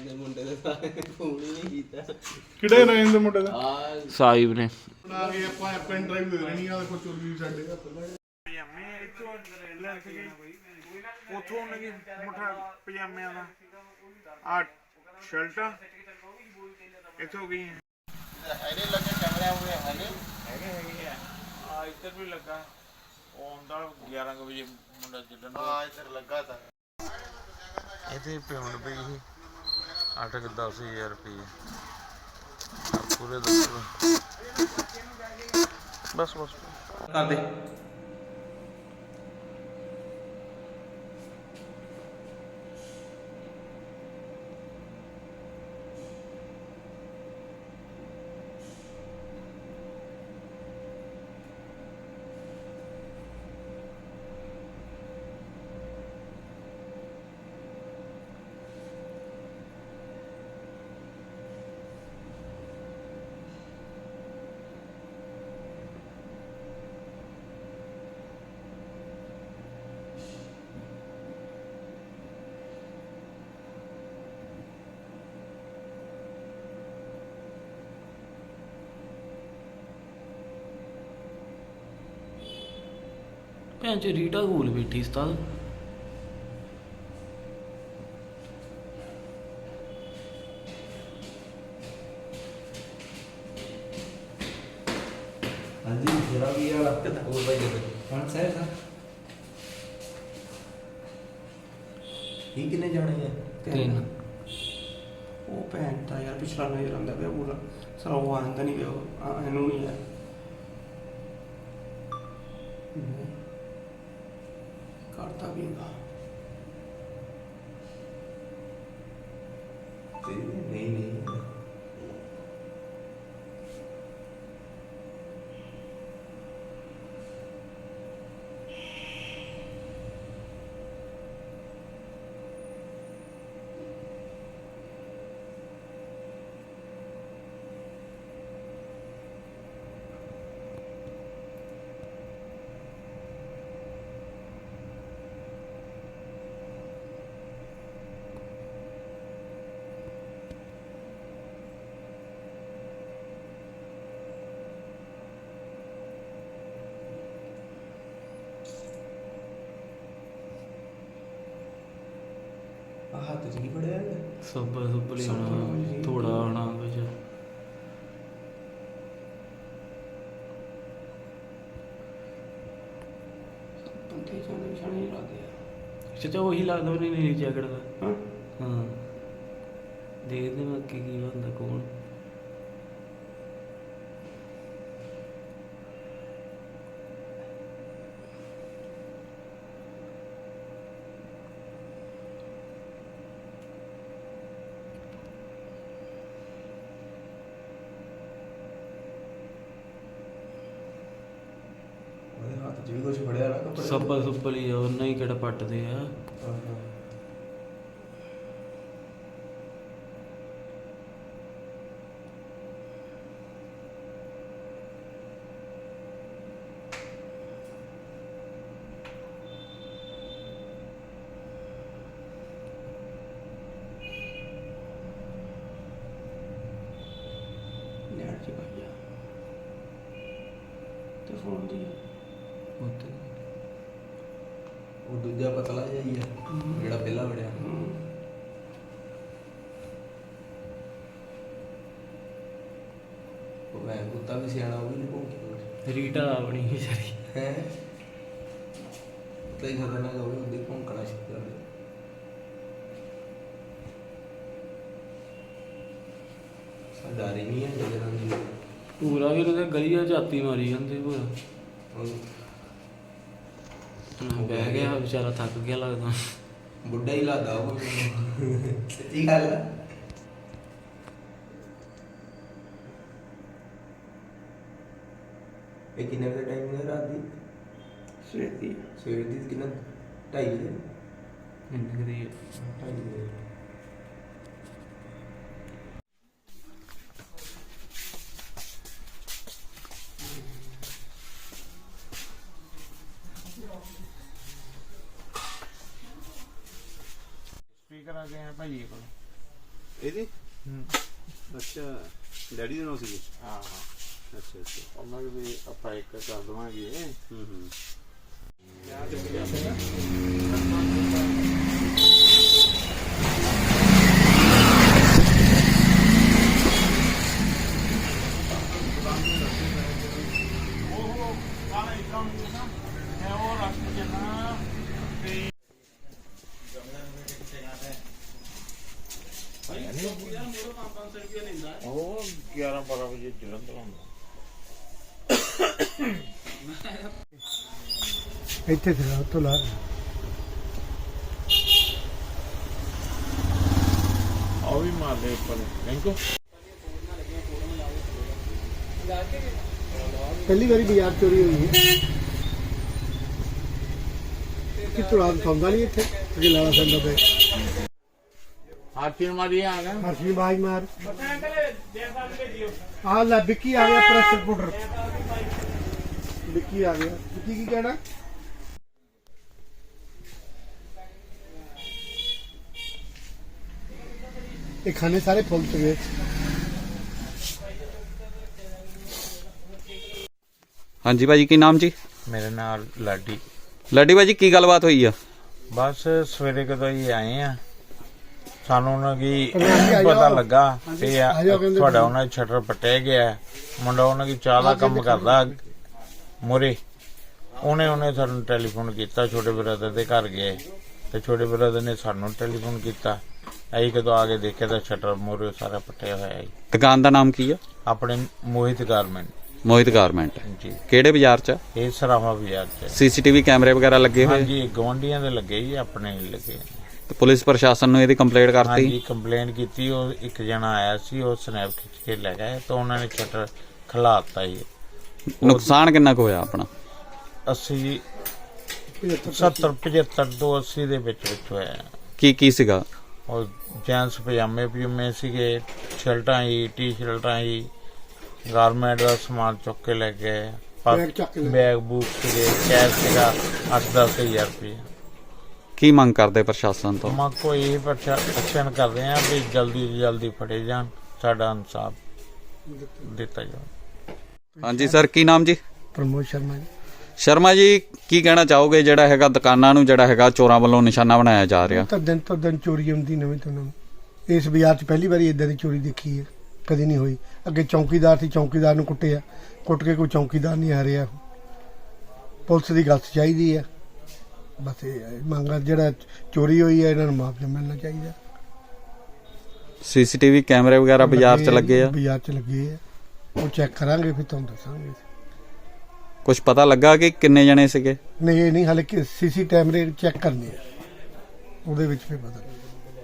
ਨਰਾਇਣ ਦੇ ਮੁੰਡੇ ਦੇ ਸਾਰੇ ਫੋਨ ਹੀ ਨਹੀਂ ਕੀਤਾ। ਕਿਹੜੇ ਨਵੇਂ ਦੇ ਮੁੰਡੇ ਦਾ? ਆ ਸਾਹਿਬ ਨੇ। ਬਣਾ ਕੇ ਆਪਾਂ ਪੈਨ ਡਰਾਈਵ ਦੇ ਦੇਣੀ ਆ ਦੇਖੋ ਚੋਰੀ ਸਾਡੇ ਹੱਥ ਪਜਾਮੇ ਇੱਥੋਂ ਲੈ ਕੇ ਗਏ। ਉਥੋਂ ਉਹਨਾਂ ਦੀ ਮੁੱਠਾ ਪਜਾਮਿਆਂ ਦਾ। ਆ ਸ਼ਰਟਾਂ ਇੱਥੋਂ ਗਈਆਂ। ਇਹਨੇ ਲੱਗੇ ਕੈਮਰੇ ਹੋਏ ਹਲੇ ਹੈਗੇ ਹੈਗੇ ਆ। ਆ ਇੱਧਰ ਵੀ ਲੱਗਾ। ਉਹ ਆਉਂਦਾ 11 ਕੁ ਵਜੇ ਮੁੰਡਾ ਚੱਲਣ ਹਾਂ ਇੱਧਰ ਲੱਗਾ ਤਾਂ। ਇੱਥੇ ਪੇਮੈਂਟ ਪਈ ਸੀ। 8 ਕਿ 10000 ਰੁਪਏ ਪੂਰੇ ਦੱਸੋ। ਬਸ ਬਸ। ਕਰ ਭੈਣ ਚ ਰੀਟਾ ਕੋਲ ਬੈਠੀ ਉਸਤਾਦ। ਹਾਂਜੀ ਜਰਾ ਵੀ ਵਾਲਾ ਹੋਰ ਭਾਈ ਜੀ ਹਾਂ ਸਰ ਸਰ ਇਹ ਕਿੰਨੇ ਜਾਣੇ ਆ? ਤਿੰਨ। ਉਹ ਭੈਣ ਦਾ ਯਾਰ ਪਿਛਲਾ ਨਜ਼ਰ ਆਉਂਦਾ ਪਿਆ ਪੂਰਾ। ਸਰ ਉਹ ਆਂਦਾ ਨਹੀਂ ਪਿਆ ਉਹ ਆ- ਇਹਨੂੰ ਨਹੀਂ ਯਾਰ ਕਰਤਾ ਵੀ ਨਾ ਨਹੀਂ ਨਹੀਂ ਆ ਹੱਥ ਚ ਕੀ ਫੜਿਆ ਥੋੜਾ ਕੁਝ ਬੰਦੇ ਜਾਣੇ ਚਾਚਾ ਉਹੀ ਲੱਗਦਾ ਜੈਕਟ ਦਾ। ਹਾਂ। ਹਾਂ। ਦੇਖਦੇ ਕੀ ਹੁੰਦਾ ਕੌਣ ਉਹਦੇ ਹੱਥ ਚ ਵੀ ਕੁਝ ਫੜਿਆ ਨਾ ਕੱਪੜੇ ਸੱਬਲ ਸੁੱਬਲ ਹੀ ਆ ਉਹਨਾਂ ਹੀ ਕਿਹੜਾ ਪੱਟਦੇ ਆ। ਹਾਂ, ਹਾਂ। ਨੈਟ ਚ ਤੇ ਫੋਨ ਦੀ ਉੱਥੇ ਉਹ ਦੂਜਾ ਪਤਲਾ ਜਿਹਾ ਹੀ ਆ ਜਿਹੜਾ ਪਹਿਲਾਂ ਵੜਿਆ। ਉਹ ਮੈਂ ਕੁੱਤਾ ਵੀ ਸਿਆਣਾ ਉਹ ਵੀ ਨਹੀਂ ਭੌਂਕੀ ਰੀਟਾ ਆਪਣੀ ਵਿਚਾਰੀ ਹੈ? ਤੇ ਖਤਰਨਾਕ ਹੋਵੇ ਉਹਦੇ ਭੌਂਕਣਾ ਸ਼ੁਰੂ ਕਰ ਦੇ ਸਰਦਾਰੀ ਨਹੀਂ ਹੈ ਜਿਹੜੇ ਪੂਰਾ ਵੀ ਉਹਦੇ ਗਲੀਆ ਝਾਤੀ ਮਾਰੀ ਜਾਂਦੇ ਪੂਰਾ ਬਹਿ ਗਿਆ ਵਿਚਾਰਾ ਥੱਕ ਗਿਆ ਲੱਗਦਾ। ਬੁੱਢਾ ਹੀ ਲਾਦਾ ਉਹ। ਮੈਨੂੰ। ਸੱਚੀ ਗੱਲ ਆ। ਇਹ ਕਿੰਨੇ ਵਜੇ ਟਾਈਮ ਹੈ ਰਾਤ ਦੀ? ਸਵੇਰ ਦੀ। ਸਵੇਰ ਦੀ ਕਿੰਨਾ? 2:30 ਵਜੇ। ਇੰਨੇ ਕਰੀ ਢਾਈ ਵਜੇ। ਸਪੀਕਰ ਆ ਗਏ ਆ ਭਾਈ ਕੋਲ। ਇਹਦੀ? ਅੱਛਾ ਡੈਡੀ ਦੇ ਨਾਲ ਸੀਗੇ? ਹਾਂ ਹਾਂ। ਅੱਛਾ ਅੱਛਾ। ਉਹਨਾਂ ਦੇ ਵੀ ਆਪਾਂ ਇੱਕ ਕਰ ਦਵਾਂਗੇ। ਹੂੰ ਹੂੰ। ਉਹ ਕਾਲਾ ਇਕਮ ਨਾ ਹੈ ਉਹ ਰਸਤੇ ਚ ਨਾ ਤੇ ਉਹ 11 12 ਵਜੇ ਜਲੰਧਰ ਆਉਂਦਾ ਇੱਥੇ ਤੇ ਰਾਤ ਤੋਂ ਲਾ ਆ ਵੀ ਮਾਰ ਲੈ ਉੱਪਰ ਬੈਂਕੋ ਪਹਿਲੀ ਵਾਰੀ ਬਾਜ਼ਾਰ ਚੋਰੀ ਹੋਈ ਹੈ। ਕਿਤੋਂ ਰਾਤ ਸੌਂਦਾ ਨਹੀਂ ਇੱਥੇ? ਕਿ ਲਾਲਾ ਸੰਦਾ ਤੇ ਹਾਥੀ ਮਾਰੀ ਆ ਗਿਆ ਹਰਸ਼ੀ ਬਾਜ ਮਾਰ ਆ ਲੈ ਵਿੱਕੀ ਆ ਗਿਆ ਪ੍ਰੈਸ ਰਿਪੋਰਟਰ ਵਿੱਕੀ ਆ ਗਿਆ ਵਿੱਕੀ ਕੀ ਕਹਿਣਾ ਇਹ ਖਾਣੇ ਸਾਰੇ ਫੁੱਲ ਚੁਗੇ ਹਾਂਜੀ ਭਾਜੀ ਕੀ ਨਾਮ ਜੀ ਮੇਰੇ ਨਾਲ ਲਾਡੀ ਲੱਡੀ ਭਾਜੀ ਕੀ ਗੱਲਬਾਤ ਹੋਈ ਆ ਬਸ ਸਵੇਰੇ ਕਦੋਂ ਹੀ ਆਏ ਆ ਸਾਨੂੰ ਉਹਨਾਂ ਕੀ ਪਤਾ। ਲੱਗਾ ਤੇ ਤੁਹਾਡਾ ਉਹਨਾਂ ਦਾ ਸ਼ਟਰ ਪਟਿਆ ਗਿਆ। ਹੈ। ਮੁੰਡਾ ਉਹਨਾਂ ਕੀ ਚਾਹ ਦਾ ਕੰਮ ਕਰਦਾ। ਮੁਰੇ। ਉਹਨੇ ਉਹਨੇ ਸਾਨੂੰ ਟੈਲੀਫੋਨ ਕੀਤਾ ਛੋਟੇ ਬ੍ਰਦਰ ਦੇ ਘਰ ਗਏ। ਤੇ ਛੋਟੇ ਬ੍ਰਦਰ ਨੇ ਸਾਨੂੰ ਟੈਲੀਫੋਨ ਕੀਤਾ। ਅਸੀਂ ਕਦੋਂ ਆ ਕੇ ਦੇਖਿਆ ਤਾਂ ਸ਼ਟਰ ਮੁਰੇ ਸਾਰਾ ਪਟਿਆ ਹੋਇਆ ਹੈ ਦੁਕਾਨ ਦਾ ਨਾਮ ਕੀ ਆ? ਆਪਣੇ ਮੋਹਿਤ ਗਾਰਮੈਂਟ। ਮੋਹਿਤ ਗਾਰਮੈਂਟ। ਜੀ ਕਿਹੜੇ ਬਾਜ਼ਾਰ 'ਚ ਇਹ ਸਰਾਫਾ ਬਾਜ਼ਾਰ ਚ। ਸੀਸੀਟੀਵੀ ਕੈਮਰੇ ਵਗੈਰਾ ਲੱਗੇ ਹੋਏ ਹਾਂਜੀ ਗਵਾਂਢੀਆਂ ਦੇ ਲੱਗੇ ਜੀ ਆਪਣੇ ਲੱਗੇ। ਤੇ ਪੁਲਿਸ ਪ੍ਰਸ਼ਾਸਨ ਨੂੰ ਇਹਦੀ ਕੰਪਲੇਂਟ ਕਰਤੀ? ਹਾਂਜੀ ਕੰਪਲੇਂਟ ਕੀਤੀ ਉਹ ਇੱਕ ਜਣਾ ਆਇਆ ਸੀ ਉਹ ਸਨੈਪ ਖਿੱਚ ਕੇ ਲੈ ਗਿਆ ਤਾਂ ਉਹਨਾਂ ਨੇ ਸ਼ਟਰ ਖਲਾਤਾ ਜੀ। ਨੁਕਸਾਨ ਕਿੰਨਾ ਕੁ ਹੋਇਆ ਆਪਣਾ? 80 70 75 ਤੋਂ 80 ਦੇ ਵਿੱਚ ਵਿੱਚ ਹੋਇਆ। ਕੀ ਕੀ ਸੀਗਾ? ਉਹ ਜੈਂਸ ਪਜਾਮੇ ਪਜੂਮੇ ਸੀਗੇ ਸ਼ਰਟਾਂ ਹੀ ਟੀ-ਸ਼ਰਟਾਂ ਹੀ ਗਾਰਮੈਂਟ ਦਾ ਸਮਾਨ ਚੁੱਕ ਕੇ ਲੈ ਗਏ। ਬੈਗ ਚੱਕ ਕੇ ਲੈ। ਬੈਗ ਬੂਕ ਸੀਗੇ ਕੈਸ਼ ਸੀਗਾ 8-10 ਹਜ਼ਾਰ ਰੁਪਏ ਕੀ ਮੰਗ ਕਰਦੇ ਪ੍ਰਸ਼ਾਸਨ ਤੋਂ? ਮਾ ਕੋਈ ਇਹ ਪ੍ਰਸ਼ਾਸਨ ਕਰਦੇ ਆ ਵੀ ਜਲਦੀ ਤੋਂ ਜਲਦੀ ਫੜੇ ਜਾਣ ਸਾਡਾ ਇਨਸਾਫ ਦਿੱਤਾ ਜਾਵੇ। ਹਾਂਜੀ ਸਰ ਕੀ ਨਾਮ ਜੀ? ਪ੍ਰਮੋਦ ਸ਼ਰਮਾ ਜੀ। ਸ਼ਰਮਾ ਜੀ ਕੀ ਕਹਿਣਾ ਚਾਹੋਗੇ ਜਿਹੜਾ ਹੈਗਾ ਦੁਕਾਨਾਂ ਨੂੰ ਜਿਹੜਾ ਹੈਗਾ ਚੋਰਾਂ ਵੱਲੋਂ ਨਿਸ਼ਾਨਾ ਬਣਾਇਆ ਜਾ ਰਿਹਾ? ਤਾਂ ਦਿਨ ਤੋਂ ਦਿਨ ਚੋਰੀ ਹੁੰਦੀ ਨਵੀਂ ਤੋਂ ਨਵੀਂ। ਇਸ ਬਾਜ਼ਾਰ 'ਚ ਪਹਿਲੀ ਵਾਰੀ ਇਦਾਂ ਦੀ ਚੋਰੀ ਦੇਖੀ ਹੈ ਕਦੀ ਨਹੀਂ ਹੋਈ। ਅੱਗੇ ਚੌਕੀਦਾਰ ਸੀ ਚੌਕੀਦਾਰ ਨੂੰ ਕੁੱਟਿਆ। ਕੁੱਟ ਕੇ ਕੋਈ ਚੌਕੀਦਾਰ ਨਹੀਂ ਆ ਰਿਹਾ ਪੁਲਿਸ ਦੀ ਗੱਲ ਚਾਹੀਦੀ ਹੈ। ਬਸ ਇਹ ਹੈ, ਮੰਗਾ ਜਿਹੜਾ ਚੋਰੀ ਹੋਈ ਹੈ ਇਹਨਾਂ ਨੂੰ ਮਾਫੀ ਮਿਲਣਾ ਚਾਹੀਦਾ। ਸੀਸੀਟੀਵੀ ਕੈਮਰੇ ਵਗੈਰਾ ਬਾਜ਼ਾਰ 'ਚ ਲੱਗੇ ਆ? ਬਾਜ਼ਾਰ 'ਚ ਲੱਗੇ ਆ। ਉਹ ਚੈੱਕ ਕਰਾਂਗੇ ਫਿਰ ਤੁਹਾਨੂੰ ਦੱਸਾਂਗੇ। ਕੁਝ ਪਤਾ ਲੱਗਾ ਕਿ ਕਿੰਨੇ ਜਣੇ ਸੀਗੇ? ਨਹੀਂ ਇਹ ਨਹੀਂ ਹਾਲੇ ਕਿ ਸੀਸੀ ਕੈਮਰੇ ਚੈੱਕ ਕਰਨੇ ਆ। ਉਹਦੇ ਵਿੱਚ ਫਿਰ ਪਤਾ